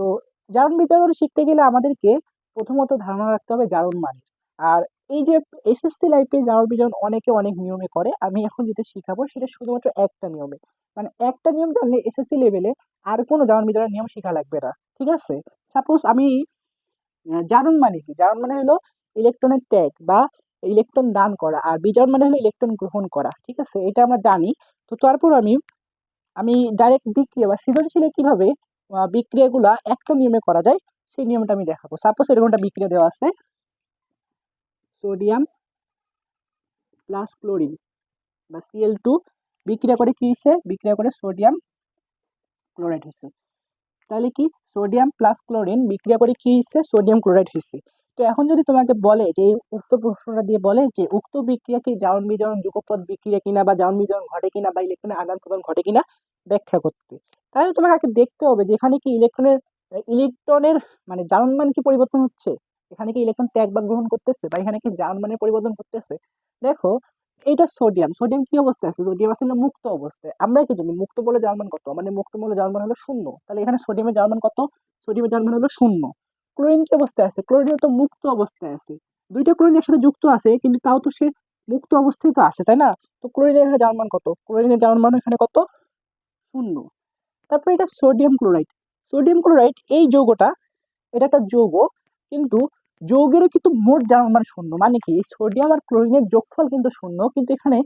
তো জারণ বিচারণ শিখতে গেলে আমাদেরকে প্রথমত ধারণা রাখতে হবে জারণ মানে। আর এই যে এসএসসি লাইফে জারণ বিজারণ অনেকে অনেক নিয়মে করে, আমি এখন যেটা শিখাবো সেটা শুধুমাত্র একটা নিয়মে। মানে একটা নিয়ম জানলে এসএসসি লেভেলে আর কোনো জারণ বিজারণ নিয়ম শেখা লাগবে না, ঠিক আছে? সাপোজ আমি জারণ মানে কি? জারণ মানে হলো ইলেকট্রনের ত্যাগ বা ইলেকট্রন দান করা, আর বিজারণ মানে হলো ইলেকট্রন গ্রহণ করা, ঠিক আছে? এটা আমরা জানি। তো তারপর আমি আমি ডাইরেক্ট বিক্রিয়া বা সৃজনশীলে কীভাবে বিক্রিয়াগুলা একটা নিয়মে করা যায়, সেই নিয়মটা আমি দেখাবো। সাপোজ এরকম একটা বিক্রিয়া দেওয়া আছে। সোডিয়াম প্লাস ক্লোরিন বা সিএল টু বিক্রিয়া করে কি হয়েছে বিক্রিয়া করে সোডিয়াম ক্লোরাইড হয়েছে তাহলে কি? সোডিয়াম প্লাস ক্লোরিন বিক্রিয়া করে কি হয়েছে সোডিয়াম ক্লোরাইড হয়েছে তো এখন যদি তোমাকে বলে যে, এই উক্ত প্রশ্নটা দিয়ে বলে যে, উক্ত বিক্রিয়া কি জারণ বিজারণ, যুগপৎ বিক্রিয়া কিনা বা জারণ বিজারণ ঘটে কিনা বা ইলেকট্রনের আদান প্রদান ঘটে কিনা ব্যাখ্যা করতে। তাহলে তোমাকে আগে দেখতে হবে যে এখানে কি ইলেকট্রনের ইলেকট্রনের মানে জারণ মান কি পরিবর্তন হচ্ছে? এখানে কি ইলেকট্রন ত্যাগ বা গ্রহণ করতেছে? বা এখানে কি জারণ মানের পরিবর্তন করতেছে? দেখো, এইটা সোডিয়াম সোডিয়াম কি অবস্থায় আছে? সোডিয়াম আছে হলো মুক্ত অবস্থায়? আমরা কি জানি, মুক্ত বলে জার্মান কত? মানে মুক্ত বলে জার্মান হলো শূন্য। তাহলে এখানে সোডিয়ামের জার্মান কত? সোডিয়ামের জার্মান হলো শূন্য। ক্লোরিন কি অবস্থায় আছে? ক্লোরিন তো মুক্ত অবস্থায় আছে। দুইটা ক্লোরিন একসাথে যুক্ত আছে, কিন্তু তাও তো সে মুক্ত অবস্থায় তো আছে, তাই না? তো ক্লোরিনের জার্মান কত? ক্লোরিনের জার্মান এখানে কত? শূন্য। তারপর এটা সোডিয়াম ক্লোরাইড সোডিয়াম ক্লোরাইড এই যৌগটা, এটা একটা যৌগ, কিন্তু যৌগেরও কিন্তু মোট জারণ মান শূন্য। মানে কি? সোডিয়াম আর ক্লোরিনের যোগফল কিন্তু শূন্য, কিন্তু এখানে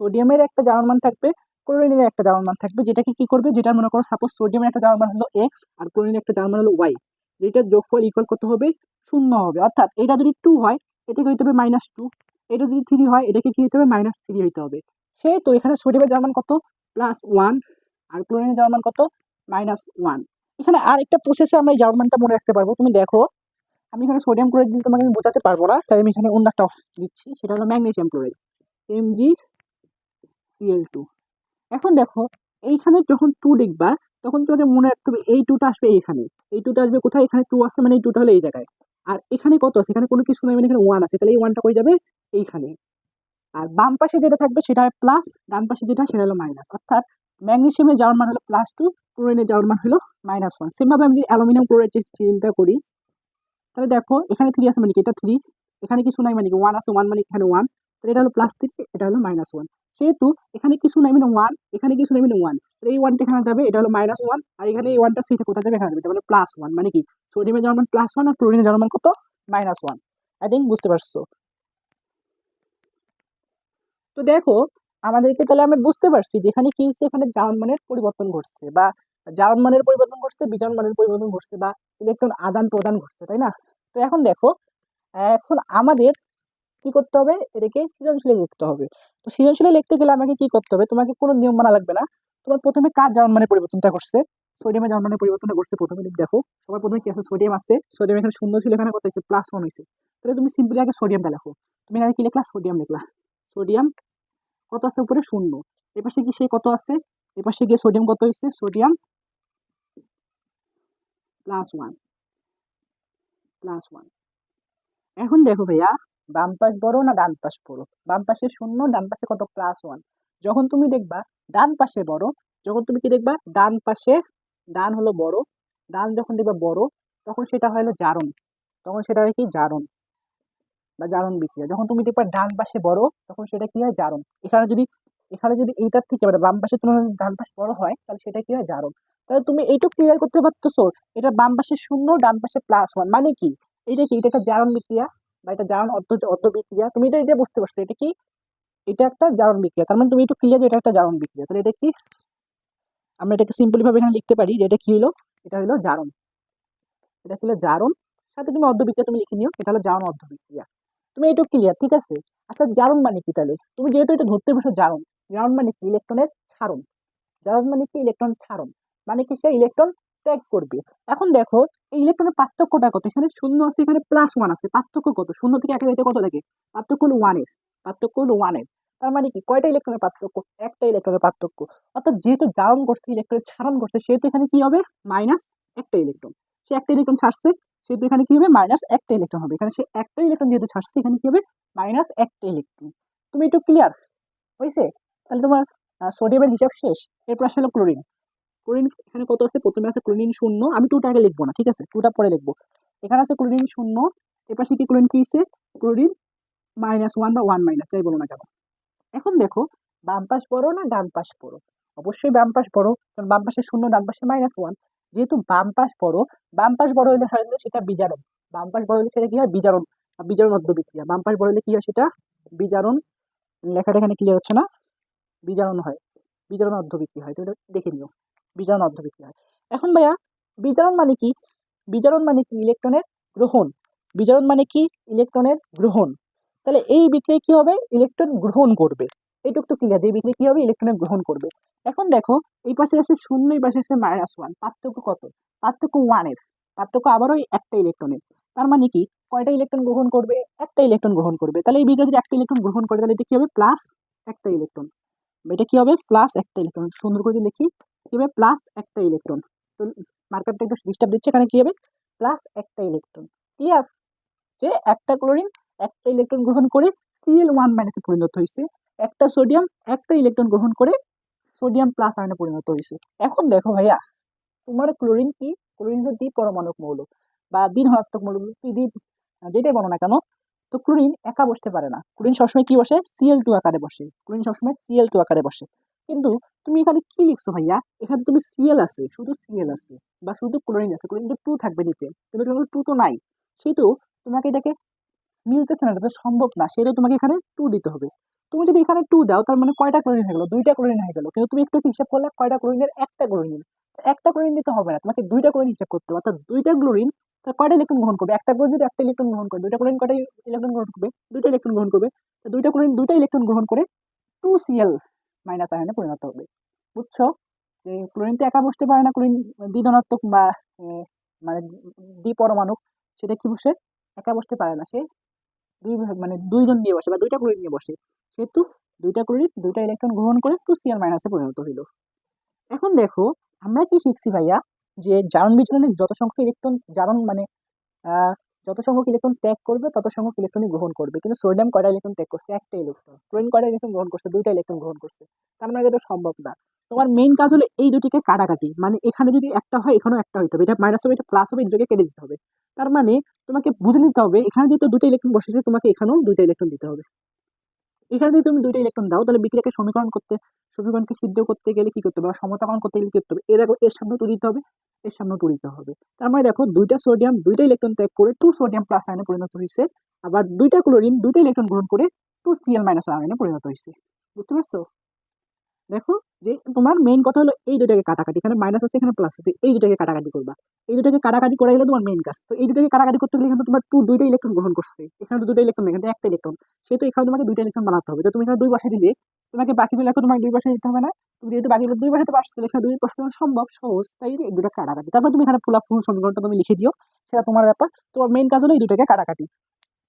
সোডিয়ামের একটা জারণ মান থাকবে ক্লোরিনের একটা জারণ মান থাকবে, যেটাকে কি করবে? যেটা মনে করো সাপোজ সোডিয়ামের একটা জারণ মান হলো এক্স আর ক্লোরিনের একটা জারণ মান হলো ওয়াই যেটার যোগফল ইকুয়াল করতে হবে? শূন্য হবে। অর্থাৎ এটা যদি টু হয়, এটাকে হইতে হবে মাইনাস টু এটা যদি থ্রি হয়, এটাকে কি হইতে হবে? মাইনাস থ্রি হইতে হবে। সেহেতু এখানে সোডিয়ামের জারণ মান কত? প্লাস ওয়ান আর ক্লোরিনের জারণ মান কত? মাইনাস ওয়ান এখানে আর একটা প্রসেসে আমরা এই জারণ মানটা মনে রাখতে পারব। তুমি দেখো, আমি এখানে সোডিয়াম ক্লোরাইড দিলে তোমাকে আমি বোঝাতে পারব না, তাই আমি এখানে অন্য একটা দিচ্ছি, সেটা হলো magnesium chloride M G C L two এখন দেখো, এইখানে যখন টু দেখবা তখন তোমাকে মনে রাখতে হবে এই টুটা আসবে এইখানে। এই টুটা আসবে কোথায়? এখানে টু আছে মানে এই টুটা হলো এই জায়গায়। আর এখানে কত আছে? এখানে কোনো কিছু নাই মানে এখানে ওয়ান আছে। তাহলে এই ওয়ানটা কই যাবে? এইখানে। আর বাম পাশে যেটা থাকবে, সেটা প্লাস ডান পাশে যেটা, সেটা হলো মাইনাস অর্থাৎ ম্যাগনেসিয়ামের যাওয়ার মান হলো প্লাস টু ক্লোরিনের যাওয়ার মান হলো মাইনাস ওয়ান সেমভাবে আমি যদি অ্যালুমিনিয়াম ক্লোরাইড চিন্তা করি, তাহলে দেখো এখানে থ্রি আছে মানে কি? এটা থ্রি এখানে কিছু নাই মানে কি? ওয়ান আছে ওয়ান মানে এখানে ওয়ান তাহলে এটা হলো প্লাস থ্রি এটা হলো মাইনাস ওয়ান সেহেতু এখানে কিছু নাই মানে ওয়ান এখানে কিছু নাই মানে ওয়ান তাহলে এই ওয়ানটা এখানে যাবে, এটা হলো মাইনাস ওয়ান আর এখানে এই ওয়ানটা সেটা কোথায় যাবে? এখানে যাবে, এটা হলো প্লাস ওয়ান মানে কি? সোডিয়ামে যাওয়ার মান প্লাস ওয়ান আর ক্লোরিনের যাওয়ার মান কত? মাইনাস ওয়ান আই থিঙ্ক বুঝতে পারছ? তো দেখো আমাদেরকে তাহলে আমরা বুঝতে পারছি যেখানে কি হচ্ছে এখানে জারণ মানের পরিবর্তন ঘটছে বা জারণ মানের পরিবর্তন ঘটছে বিজারণ মানের পরিবর্তন ঘটছে বা ইলেকট্রন আদান প্রদান ঘটছে, তাই না? তো এখন দেখো, এখন আমাদের কি করতে হবে? এটাকে সৃজনশীলে লিখতে হবে। তো সৃজনশীলে লিখতে গেলে আমাকে কি করতে হবে? তোমাকে কোনো নিয়ম মানা লাগবে না। তোমার প্রথমে কার জারণ মানের পরিবর্তনটা ঘটছে? সোডিয়ামের জারণ মানের পরিবর্তনটা ঘটছে প্রথমে, দেখো সবার প্রথমে কি আছে? সোডিয়াম আছে। সোডিয়াম এখানে শূন্য ছিল, এখানে কত হয়েছে? প্লাস ওয়ান হয়েছে। তাহলে তুমি সিম্পলি আগে সোডিয়ামটা লেখো। তুমি এখানে কি লিখলা? সোডিয়াম লিখলা। সোডিয়াম কত আছে উপরে? শূন্য। এপাশে কি সেই কত আছে? এপাশে গিয়ে সোডিয়াম কত হয়েছে? Sodium plus one plus one এখন দেখো ভাইয়া, বাম পাশ বড় না ডান পাশ বড় বাম পাশে শূন্য, ডান পাশে কত? প্লাস ওয়ান যখন তুমি দেখবা ডান পাশে বড়, যখন তুমি কি দেখবা? ডান পাশে, ডান হলো বড়। ডান যখন দেখবা বড়, তখন সেটা হলো জারণ। তখন সেটা হয় কি? জারণ। বা জারণ বিক্রিয়া। যখন তুমি দেখবা ডান পাশে বড়, তখন সেটা কি হয়? জারণ। এখানে যদি এখানে যদি এইটার থেকে মানে বাম পাশে যদি ডান পাশ বড় হয়, তাহলে সেটা কি হয়? জারণ। তাহলে তুমি এইটুকু ক্লিয়ার করতে পারতেছো, এটা বাম পাশে শূন্য, ডান পাশে প্লাস ওয়ান মানে কি? এটা কি? এটা একটা জারণ বিক্রিয়া বা এটা জারণ অর্ধ অর্ধ বিক্রিয়া? তুমি এটা এটা বুঝতে পারছ, এটা কি? এটা একটা জারণ বিক্রিয়া। তার মানে তুমি একটু ক্লিয়ার যে এটা একটা জারণ বিক্রিয়া। তাহলে এটা কি? আমরা এটাকে সিম্পলি ভাবে এখানে লিখতে পারি যে এটা কি হলো? এটা হলো জারণ। এটা হলো? জারণ। সাথে তুমি অর্ধ বিক্রিয়া তুমি লিখে নিও। এটা হলো জারণ অর্ধ বিক্রিয়া। তুমি এইটুকু ক্লিয়ার ঠিক আছে? আচ্ছা জারণ মানে কি তাহলে তুমি যেহেতু এটা ধরতে বসো জারণ জারণ মানে কি? ইলেকট্রনের ছাড়ন জারণ মানে কি? ইলেকট্রন ছাড়ন মানে কি? সে ইলেকট্রন ত্যাগ করবে এখন দেখো, এই ইলেকট্রনের পার্থক্যটা কত এখানে শূন্য আছে, এখানে প্লাস ওয়ান আছে। পার্থক্য কত? শূন্য থেকে একের এটা কত থাকে? পার্থক্য হলো ওয়ানের পার্থক্য হলো ওয়ানের তার মানে কি? কয়টা ইলেকট্রনের পার্থক্য? একটা ইলেকট্রনের পার্থক্য। অর্থাৎ যেহেতু জারণ করছে ইলেকট্রনের ছাড়ন করছে, সেহেতু এখানে কি হবে? মাইনাস একটা ইলেকট্রন সে একটা ইলেকট্রন ছাড়ছে সেহেতু এখানে কি হবে? মাইনাস একটা ইলেকট্রন হবে। এখানে সে একটা ইলেকট্রন যেহেতু ছাড়ছে, এখানে কি হবে? মাইনাস একটা ইলেকট্রন তুমি একটু ক্লিয়ার হয়েছে? তাহলে তোমার সোডিয়ামের হিসাব শেষ। এরপর আসলে ক্লোরিন ক্লোরিন এখানে কত আছে? প্রথমে আছে ক্লোরিন শূন্য। আমি টুটাকে লিখব না, ঠিক আছে? টুটা পরে লিখব। এখানে আছে ক্লোরিন শূন্য। এপাশে কি ক্লোরিন কি ক্লোরিন মাইনাস ওয়ান বা ওয়ান মাইনাস যাই বলো না কেন। এখন দেখো, বাম পাশ বড় না ডান পাশ বড় অবশ্যই বাম পাশ বড় কারণ বাম পাশে শূন্য, ডান পাশে মাইনাস ওয়ান যেহেতু বাম পাশ বড় বাম পাশ বড় হলে হয় সেটা বিজারণ। বাম পাশ বড় হলে সেটা কি হয়? বিজারণ বিজারণ অর্ধ বিক্রিয়া। বাম পাশ বড় হলে কি হয় সেটা? বিজারণ। লেখাটা এখানে ক্লিয়ার হচ্ছে না? বিজারণ হয়। বিজারণ অর্ধ বিক্রি হয়। তো এটা দেখে নিও। বিজারণ অর্ধ বিক্রি হয়। এখন ভাইয়া, বিজারণ মানে কি? বিজারণ মানে কি? ইলেকট্রনের গ্রহণ। বিজারণ মানে কি? ইলেকট্রনের গ্রহণ। তাহলে এই বিক্রিয়া কি হবে? ইলেকট্রন গ্রহণ করবে। এইটুকু তো ক্লিয়ার যে এই বিক্রিয়া কি হবে ইলেকট্রনের গ্রহণ করবে। এখন দেখো, এই পাশে আছে শূন্য, এই পাশে আছে মাইনাস ওয়ান পার্থক্য কত? পার্থক্য ওয়ানের পার্থক্য আবারও একটা ইলেকট্রনের তার মানে কি? কয়টা ইলেকট্রন গ্রহণ করবে? একটা ইলেকট্রন গ্রহণ করবে। তাহলে এই বিক্রিয়া যদি একটা ইলেকট্রন গ্রহণ করে, তাহলে এটা কি হবে? প্লাস একটা ইলেকট্রন এটা কি হবে? প্লাস একটা ইলেকট্রন সুন্দর করে লিখি, কি হবে? প্লাস একটা ইলেকট্রন তো মার্কারটা একটু ডিস্টার্ব দিচ্ছে, এখানে কি হবে? প্লাস একটা ইলেকট্রন ক্লিয়ার যে একটা ক্লোরিন একটা ইলেকট্রন গ্রহণ করে সিএল ওয়ান মাইনাসে পরিণত হয়েছে। একটা সোডিয়াম একটা ইলেকট্রন গ্রহণ করে সোডিয়াম প্লাস আয়নে পরিণত হয়েছে। এখন দেখো ভাইয়া, তোমার ক্লোরিন কি? ক্লোরিন হচ্ছে দ্বি পরমাণুক মৌল বা দ্বি ধনাত্মক মৌল দ্বি যেটাই বলো না কেন, তো ক্লোরিন একা বসতে পারে না। ক্লোরিন সবসময় কি বসে? সিএল টু আকারে বসে। ক্লোরিন সবসময় সিএল টু আকারে বসে। কিন্তু তুমি এখানে কি লিখছো ভাইয়া? এখানে তুমি সিএল আছে, শুধু সিএল আছে বা শুধু ক্লোরিন আছে ক্লোরিন তো টু থাকবে নিচে, কিন্তু তোমার টু তো নাই। সেহেতু তোমাকে এটাকে মিলতেছে না, এটা তো সম্ভব না, সেহেতু তোমাকে এখানে টু দিতে হবে। তুমি যদি এখানে টু দাও, তার মানে কয়টা ক্লোরিন হয়ে গেলো? দুইটা ক্লোরিন হয়ে গেলো। কিন্তু তুমি একটু হিসাব করলে কয়টা ক্লোরিনের একটা ক্লোরিন একটা ক্লোরিন দিতে হবে না, তোমাকে দুইটা ক্লোরিন হিসাব করতে হবে। অর্থাৎ দুইটা ক্লোরিন তার কয়টা ইলেকট্রন গ্রহণ করবে? একটা ক্লোরিন যদি একটা ইলেকট্রন গ্রহণ করে, দুইটা ক্লোরিন কয়টা ইলেকট্রন গ্রহণ করবে? দুইটা ইলেকট্রন গ্রহণ করবে। দুইটা ক্লোরিন দুইটা ইলেকট্রন গ্রহণ করে টু সিএল মাইনাস আয়নে পরিণত হবে। বুঝছ? যে ক্লোরিন তো একা বসতে পারে না ক্লোরিন দ্বিধনাত্মক বা মানে দ্বিপরমাণু সেটা কি বসে? একা বসতে পারে না। সে দুই মানে দুইজন নিয়ে বসে বা দুইটা ক্লোরিন নিয়ে বসে। সেহেতু দুইটা ক্লোরিন দুইটা ইলেকট্রন গ্রহণ করে টু সিএল মাইনাসে পরিণত হইল। এখন দেখো, আমরা কি শিখছি ভাইয়া? যে জারণ বিচরণের যত সংখ্যক ইলেকট্রন জারণ মানে যত সংখ্যক ইলেকট্রন ত্যাগ করবে, তত সংখ্যক ইলেকট্রনই গ্রহণ করবে। কিন্তু সোডিয়াম কয়টা ইলেকট্রন ত্যাগ করছে? একটা ইলেকট্রন ক্লোরিন কয়টা ইলেকট্রন গ্রহণ করছে? দুইটা ইলেকট্রন গ্রহণ করছে। তার মানে এটা সম্ভব না। তোমার মেইন কাজ হলো এই দুটিকে কাটাকাটি। মানে এখানে যদি একটা হয়, এখানেও একটা হইতে হবে। এটা মাইনাস হবে, এটা প্লাস হবে দুটোকে কেটে দিতে হবে। তার মানে তোমাকে বুঝে নিতে হবে, এখানে যেহেতু দুটো ইলেকট্রন বসেছে, তোমাকে এখানেও দুইটা ইলেকট্রন দিতে হবে। এখানে যদি তুমি দুইটা ইলেকট্রন দাও, তাহলে বিক্রিয়াকে সমীকরণ করতে, সমীকরণকে সিদ্ধ করতে গেলে কি করতে হবে? বা সমতাকরণ করতে গেলে কি করতে হবে? এর দেখো, এর সামনে টু হবে, এর সামনে টু হবে। তার মানে দেখো, দুইটা সোডিয়াম দুইটা ইলেকট্রন ত্যাগ করে টু সোডিয়াম প্লাস আয়নে পরিণত হয়েছে, আবার দুইটা ক্লোরিন দুইটা ইলেকট্রন গ্রহণ করে টু সিএল মাইনাস আয়নে পরিণত হয়েছে। বুঝতে পারছ? দেখো, যে তোমার মেইন কথা হলো এই দুটাকে কাটাকাটি, এখানে মাইনাস আছে, এখানে প্লাস আছে, এই দুটাকে কাটাকাটি করবা। এই দুটাকে কাটাকাটি করে গেলে তোমার মেইন কাজ। তো এই দুটাকে কাটাকাটি করতে গেলে কিন্তু তোমার টু দুইটা ইলেকট্রন গ্রহণ করছে। এখানে তো দুটো ইলেকট্রন এখানে একটা ইলেকট্রন সেহেতু এখানে তোমাকে দুইটা ইলেকট্রন বানাতে হবে। তো তুমি এখানে দুই বসে দিলে, তোমাকে বাকিগুলো এখন তোমাকে দুই বসে দিতে হবে না। তুমি যেহেতু বাকিগুলো দুই বসাতে পারছ এখানে দুই বসানো সম্ভব, সহজ। তাই এই দুটো কাটাকাটি তারপর তুমি এখানে ফুলা ফুল সমীকরণটা তুমি লিখে দিও। সেটা তোমার ব্যাপার। তোমার মেইন কাজ হলো এই দুটাকে কাটাকাটি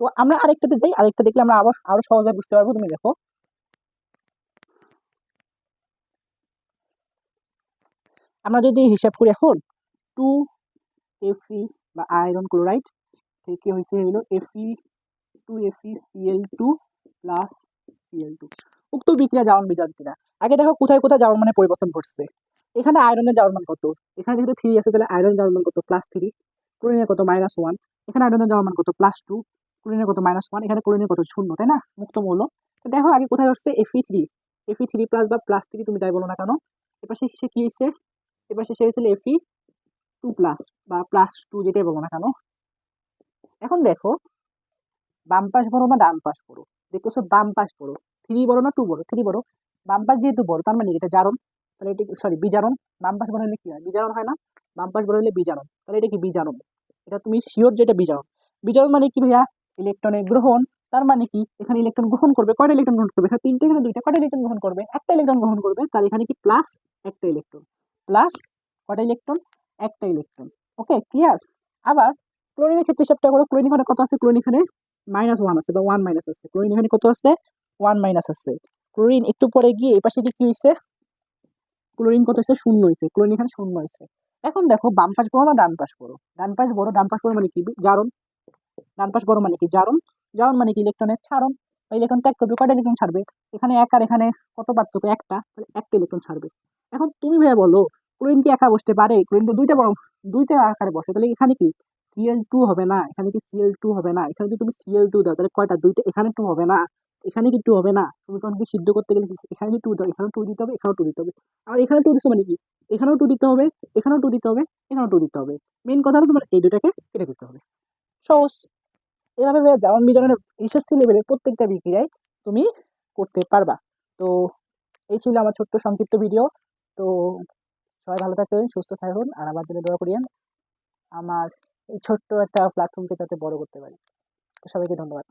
তো আমরা আরেকটাতে যাই। আরেকটা দেখলে আমরা আবার, আরও সহজভাবে বুঝতে পারব, তুমি দেখো। আমরা যদি হিসাব করি এখন টু এফি বা আয়রন ক্লোরাইড থেকে হয়েছে হলো F E two F E C L two plus C L two উক্ত বিক্রিয়া জারণ বিজারণ কিনা আগে দেখো কোথায় কোথায় জারণ মানে পরিবর্তন ঘটছে। এখানে আয়রনের জারণ মান কত? এখানে যেহেতু থ্রি আছে, তাহলে আয়রন জারণ কত? প্লাস থ্রি ক্লোরিনের কত? মাইনাস ওয়ান এখানে আয়রনের জারণ মান কত? প্লাস টু ক্লোরিনের কত? মাইনাস ওয়ান এখানে ক্লোরিনের কত? শূন্য, তাই না? মুক্ত মৌল। তো দেখো আগে কোথায় হচ্ছে F E three F E three plus বা প্লাস থ্রি তুমি যাই বলো না কেন? এবার সে কি হয়েছে? এবার শেষে হয়েছিল এফি টু প্লাস বা প্লাস টু যেটাই বলো না কেন? এখন দেখো, বাম পাশ বড় না ডান পাশ বড় দেখতেছো বাম পাশ বড় থ্রি বড় না টু বড় থ্রি বড় বাম পাশ যেহেতু বড়, তার মানে এটা জারণ। তাহলে এটা সরি বিজারণ। বাম পাশ বড় হলে কি হয়? বিজারণ হয় না। বাম পাশ বড় হলে বিজারণ। তাহলে এটা কি? বিজারণ। এটা তুমি শিওর যেটা বিজারণ। বিজারণ মানে কি ভাইয়া? ইলেকট্রনের গ্রহণ। তার মানে কি? এখানে ইলেকট্রন গ্রহণ করবে। কয়টা ইলেকট্রন গ্রহণ করবে? এখানে তিনটে, এখানে দুইটা। কয়টা ইলেকট্রন গ্রহণ করবে? একটা ইলেকট্রন গ্রহণ করবে। তার এখানে কি? প্লাস একটা ইলেকট্রন প্লাস কটা ইলেকট্রন একটা ইলেকট্রন। ওকে ক্লিয়ার আবার ক্লোরিনের ক্ষেত্রে হিসাবটা করো ক্লোরিন এখানে কত আছে? ক্লোরিন এখানে মাইনাস ওয়ান আছে বা ওয়ান মাইনাস আছে। ক্লোরিন এখানে কত আছে? ওয়ান মাইনাস আছে। ক্লোরিন একটু পরে গিয়ে এই পাশে কি হয়েছে ক্লোরিন কত হয়েছে শূন্য হয়েছে ক্লোরিন এখানে শূন্য হয়েছে এখন দেখো, বাম পাশ বড় না ডান পাশ বড়? ডান পাশ বড়, ডান পাশ বড় মানে কি? জারণ। ডান পাশ বড় মানে কি? জারণ। জারণ মানে কি? ইলেকট্রনের ছাড়ন ইলেকট্রন ত্যাগ করবে। কয়টা ইলেকট্রন ছাড়বে? এখানে এক আর এখানে কত পার্থক্য? একটা। তাহলে একটা ইলেকট্রন ছাড়বে। এখন তুমি ভাইয়া বলো ক্লোরিন কি একা বসতে পারে? ক্লোরিন তো দুইটা বরং, দুইটা আকারে বসে। তাহলে এখানে কি? সিএল টু হবে না। এখানে কি সিএল টু হবে না? এখানে যদি তুমি সিএল টু দাও, তাহলে কয়টা? দুইটা। এখানে টু হবে না। এখানে কি টু হবে না? তুমি তখন কি সিদ্ধ করতে গেলে এখানে কি টু দাও? এখানেও টু দিতে হবে, এখানেও টু দিতে হবে। আর এখানে টু দিচ্ছে মানে কি? এখানেও টু দিতে হবে, এখানেও টু দিতে হবে, এখানেও টু দিতে হবে। মেন কথা হলো তোমার এই দুটাকে কেটে দিতে হবে। সহজ। এভাবে জারণ বিজারণের এসএসসি লেভেলের প্রত্যেকটা বিক্রিয়ায় তুমি করতে পারবা। তো, এই ছিল আমার ছোট্ট সংক্ষিপ্ত ভিডিও তো সবাই ভালো থাকবেন, সুস্থ থাকুন, আর আমার জন্য দোয়া করিয়েন, আমার এই ছোট্ট একটা প্ল্যাটফর্মকে যাতে বড় করতে পারি। সবাইকে ধন্যবাদ।